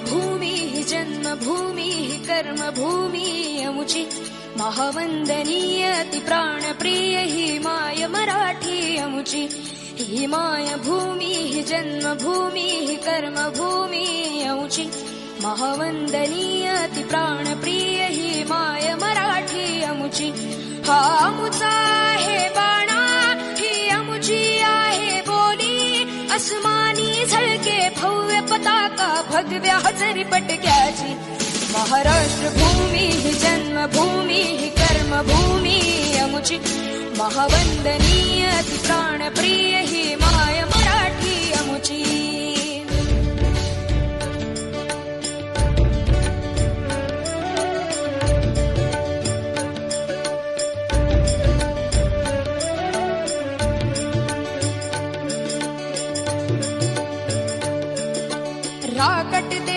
भूमिः प्राणप्रिय हि माय हि माय भूमिः जन्मभूमिः कर्मभूमि अमुचि। महावन्दनीय अति प्राणप्रिय हि माय मराठी अमुचि। हा अमुचा हे बाणा हजरी पटक्याची महाराष्ट्र भूमी जन्मभूमी कर्मभूमी अमुची। महावंदनीय अति प्राणप्रिय ही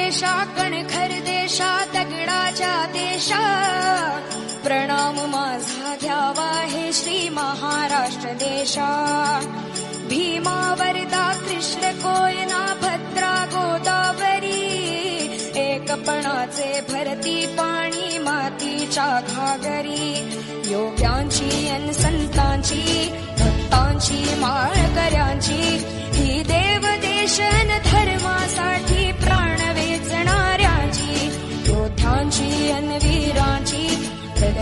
देशा कणखर देशा दगडाच्या देशा। प्रणाम माझा घ्यावा हे श्री महाराष्ट्र देशा। भीमा वरदा कृष्ण कोयना भद्रा गोदावरी। एकपणाचे भरती पाणी मातीच्या घागरी। योग्यांची अन संतांची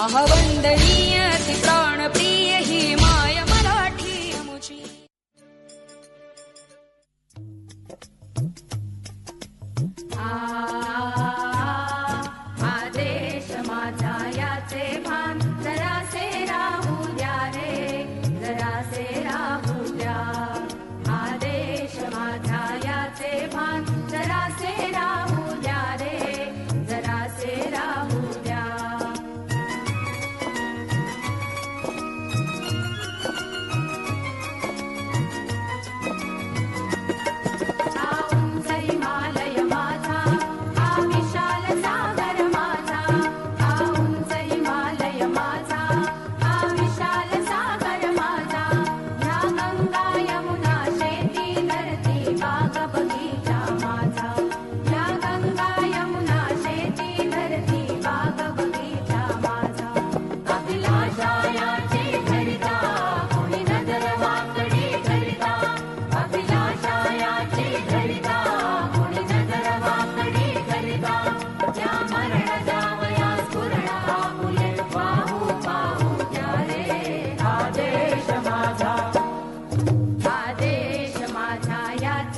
महावंदनीय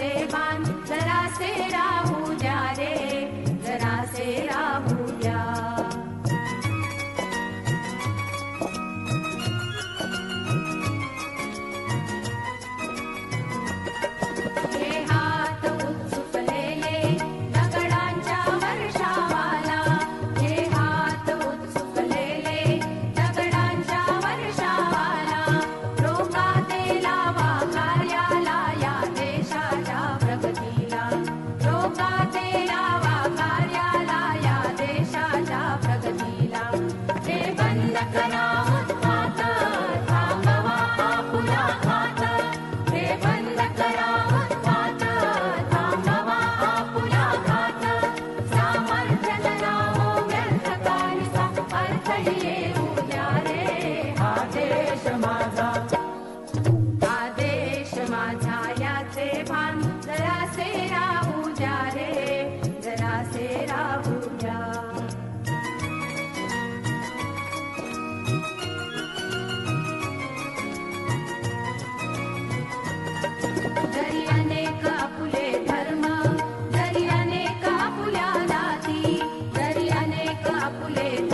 याचे भान जरासे राहू तूफ़ान जरा से राहू जरा से राहू जा। का पुले धर्मा दरिया का पुला